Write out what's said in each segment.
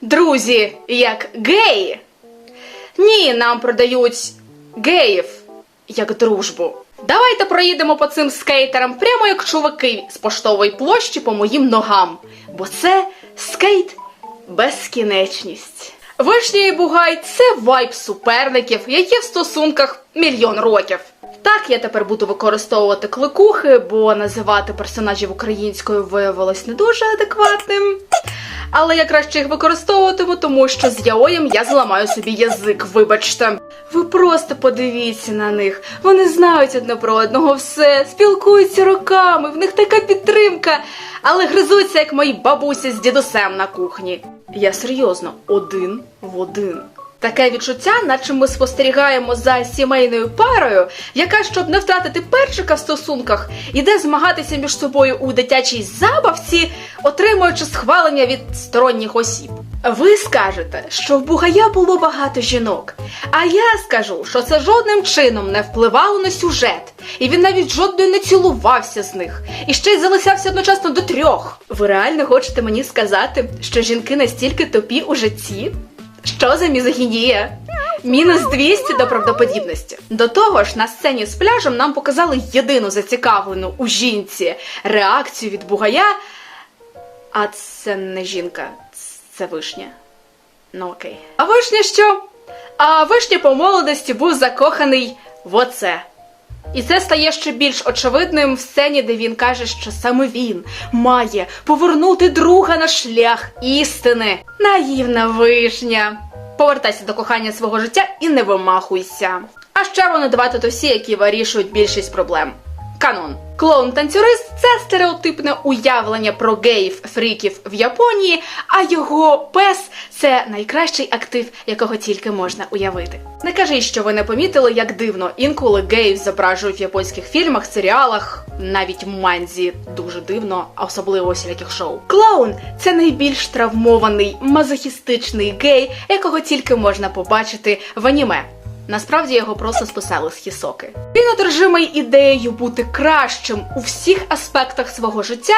Друзі, як геї. Ні, нам продають геїв як дружбу. Давайте проїдемо по цим скейтерам прямо як чуваки з поштової площі по моїм ногам, бо це скейт безкінечність. Вишня і Бугай це вайб суперників, які в стосунках мільйон років. Так я тепер буду використовувати кликухи, бо називати персонажів українською виявилось не дуже адекватним. Але я краще їх використовуватиму, тому що з яоєм я зламаю собі язик, вибачте. Ви просто подивіться на них. Вони знають одне про одного все, спілкуються роками, в них така підтримка, але гризуться, як мої бабусі з дідусем на кухні. Я серйозно, один в один. Таке відчуття, наче ми спостерігаємо за сімейною парою, яка, щоб не втратити перчика в стосунках, іде змагатися між собою у дитячій забавці, отримуючи схвалення від сторонніх осіб. Ви скажете, що в Бугая було багато жінок, а я скажу, що це жодним чином не впливало на сюжет, і він навіть жодною не цілувався з них, і ще й залишався одночасно до трьох. Ви реально хочете мені сказати, що жінки настільки тупі у житті? Що за мізогінія? Мінус 200 до правдоподібності. До того ж, на сцені з пляжем нам показали єдину зацікавлену у жінці реакцію від бугая. А це не жінка, це вишня. Ну окей. А вишня що? А вишня по молодості був закоханий в оце. І це стає ще більш очевидним в сцені, де він каже, що саме він має повернути друга на шлях істини. Наївна вишня. Повертайся до кохання свого життя і не вимахуйся. А ще вони два татусі, які вирішують більшість проблем. Канон. Клоун-танцюрист це стереотипне уявлення про геїв фріків в Японії, а його пес це найкращий актив, якого тільки можна уявити. Не кажіть, що ви не помітили, як дивно інколи геїв зображують в японських фільмах, серіалах, навіть манзі дуже дивно, а особливо у всіляких шоу. Клоун це найбільш травмований мазохістичний гей, якого тільки можна побачити в аніме. Насправді його просто списали з хісоки. Він одержимий ідеєю бути кращим у всіх аспектах свого життя,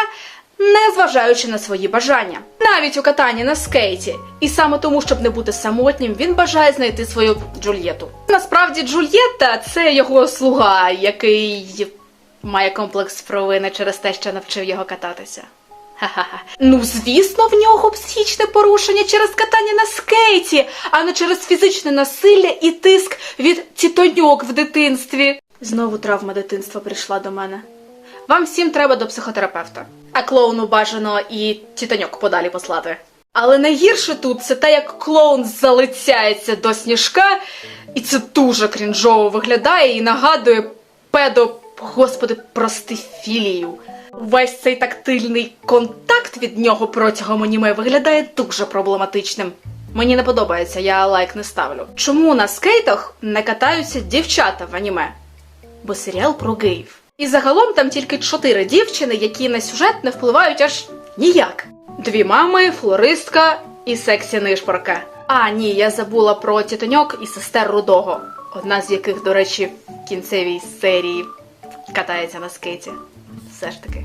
не зважаючи на свої бажання, навіть у катанні на скейті. І саме тому, щоб не бути самотнім, він бажає знайти свою Джульєту. Насправді, Джульєта це його слуга, який має комплекс провини через те, що навчив його кататися. Ну, звісно, в нього психічне порушення через катання на скейті, а не через фізичне насилля і тиск від тітоньок в дитинстві. Знову травма дитинства прийшла до мене. Вам всім треба до психотерапевта, а клоуну бажано і тітоньок подалі послати. Але найгірше тут це те, як клоун залицяється до сніжка, і це дуже крінжово виглядає і нагадує педо, господи, прости філію. Весь цей тактильний контакт від нього протягом аніме виглядає дуже проблематичним. Мені не подобається, я лайк не ставлю. Чому на скейтах не катаються дівчата в аніме? Бо серіал про геїв. І загалом там тільки чотири дівчини, які на сюжет не впливають аж ніяк. Дві мами, флористка і сексі нишпорка. А, ні, я забула про тітоньок і сестер Рудого, одна з яких, до речі, в кінцевій серії катається на скейті. Все ж таки.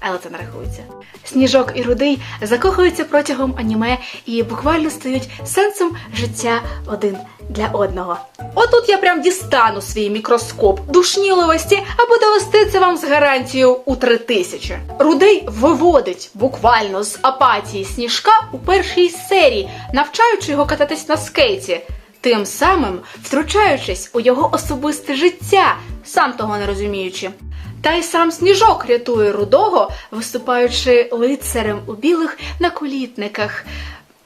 Але це не рахується. Сніжок і рудий закохуються протягом аніме і буквально стають сенсом життя один для одного. Отут я прям дістану свій мікроскоп душніловості, аби довести це вам з гарантією у три тисячі. Рудий виводить буквально з апатії сніжка у першій серії, навчаючи його кататись на скейті, тим самим втручаючись у його особисте життя, сам того не розуміючи. Та й сам сніжок рятує рудого, виступаючи лицарем у білих наколітниках,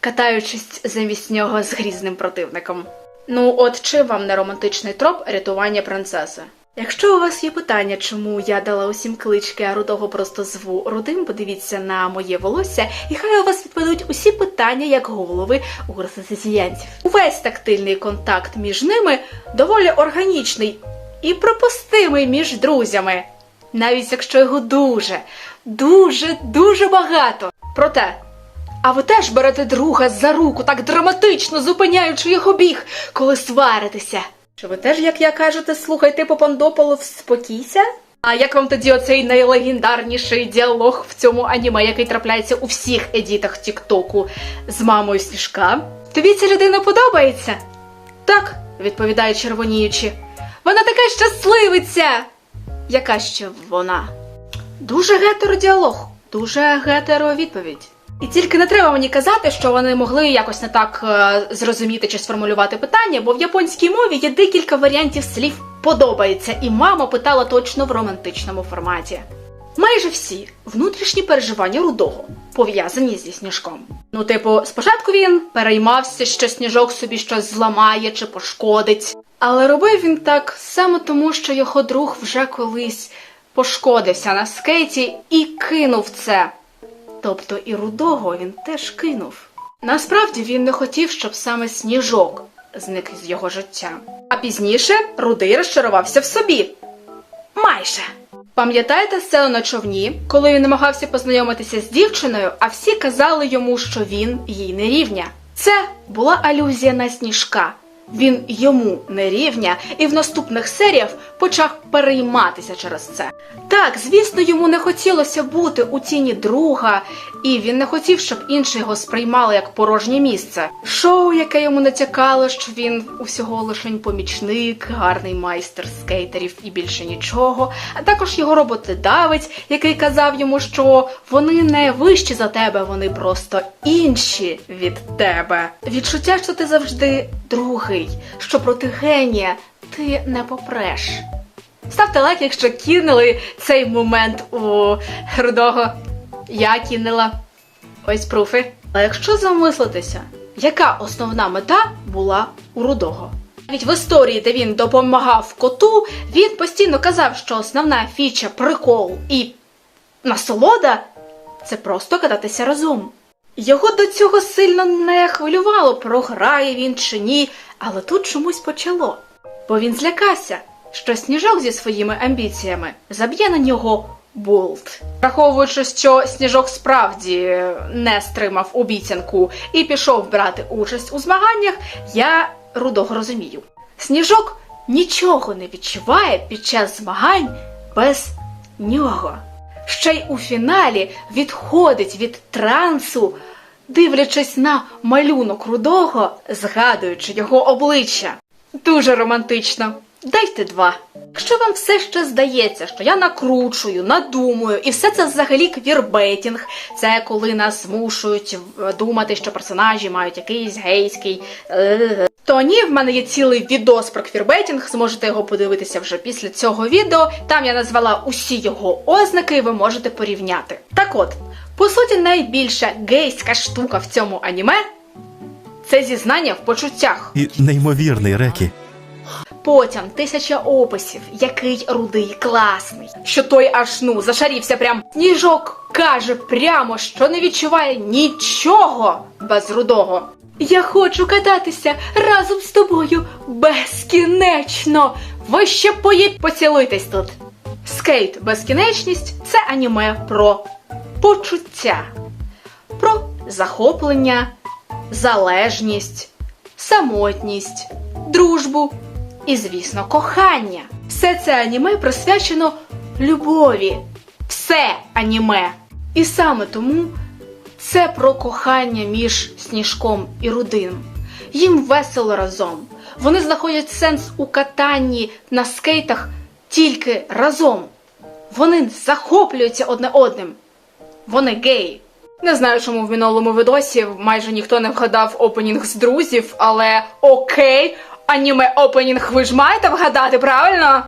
катаючись замість нього з грізним противником. Ну, от чи вам не романтичний троп рятування принцеси? Якщо у вас є питання, чому я дала усім клички, а рудого просто зву рудим, подивіться на моє волосся, і хай у вас відпадуть усі питання як голови у росіянців. Увесь тактильний контакт між ними доволі органічний і пропустимий між друзями, навіть якщо його дуже, дуже, дуже багато. Проте, а ви теж берете друга за руку, так драматично зупиняючи його біг, коли сваритеся. Чи ви теж, як я кажете, слухайте по пандополу, вспокійся? А як вам тоді оцей найлегендарніший діалог в цьому аніме, який трапляється у всіх едітах Тіктоку з мамою Сніжка? Тобі ця людина подобається? Так, відповідає червоніючи. Вона така щасливиця. Яка ще вона? Дуже гетеродіалог, дуже гетеро відповідь. І тільки не треба мені казати, що вони могли якось не так е, зрозуміти чи сформулювати питання, бо в японській мові є декілька варіантів слів подобається, і мама питала точно в романтичному форматі. Майже всі внутрішні переживання рудого пов'язані зі сніжком. Ну, типу, спочатку він переймався, що сніжок собі щось зламає чи пошкодить. Але робив він так саме тому, що його друг вже колись пошкодився на скейті і кинув це. Тобто і рудого він теж кинув. Насправді він не хотів, щоб саме сніжок зник із його життя. А пізніше рудий розчарувався в собі. Майже. Пам'ятаєте сцену на човні, коли він намагався познайомитися з дівчиною, а всі казали йому, що він їй не рівня? Це була алюзія на сніжка. Він йому не рівня, і в наступних серіях почав перейматися через це. Так, звісно, йому не хотілося бути у тіні друга, і він не хотів, щоб інші його сприймали як порожнє місце. Шоу, яке йому натякало, що він усього лишень помічник, гарний майстер скейтерів і більше нічого, а також його роботодавець, який казав йому, що вони не вищі за тебе, вони просто інші від тебе. Відчуття, що ти завжди другий, що проти генія ти не попреш. Ставте лайк, якщо кинули цей момент у рудого. Я кинула. Ось пруфи. А якщо замислитися, яка основна мета була у рудого? Навіть в історії, де він допомагав коту, він постійно казав, що основна фіча, прикол і насолода це просто кататися разом. Його до цього сильно не хвилювало, програє він чи ні, але тут чомусь почало. Бо він злякався, що сніжок зі своїми амбіціями заб'є на нього болт. Враховуючи, що сніжок справді не стримав обіцянку і пішов брати участь у змаганнях, я рудого розумію. Сніжок нічого не відчуває під час змагань без нього. Ще й у фіналі відходить від трансу, дивлячись на малюнок рудого, згадуючи його обличчя. Дуже романтично. Дайте два. Якщо вам все ще здається, що я накручую, надумую, і все це взагалі квірбетінг, це коли нас змушують е, думати, що персонажі мають якийсь гейський. То ні, в мене є цілий відос про квірбетінг, зможете його подивитися вже після цього відео. Там я назвала усі його ознаки, і ви можете порівняти. Так от, по суті, найбільша гейська штука в цьому аніме це зізнання в почуттях. І неймовірний Рекі. Потім тисяча описів, який рудий класний. Що той аж ну зашарівся прям. Сніжок каже прямо, що не відчуває нічого без рудого. Я хочу кататися разом з тобою безкінечно. Ви ще пої... поцілуйтесь тут. Скейт безкінечність це аніме про почуття, про захоплення, залежність, самотність, дружбу і, звісно, кохання. Все це аніме присвячено любові. Все аніме. І саме тому це про кохання між сніжком і рудим. Їм весело разом. Вони знаходять сенс у катанні на скейтах тільки разом. Вони захоплюються одне одним. Вони геї. Не знаю, чому в минулому відосі майже ніхто не вгадав опенінг з друзів, але окей, аніме опенінг ви ж маєте вгадати, правильно?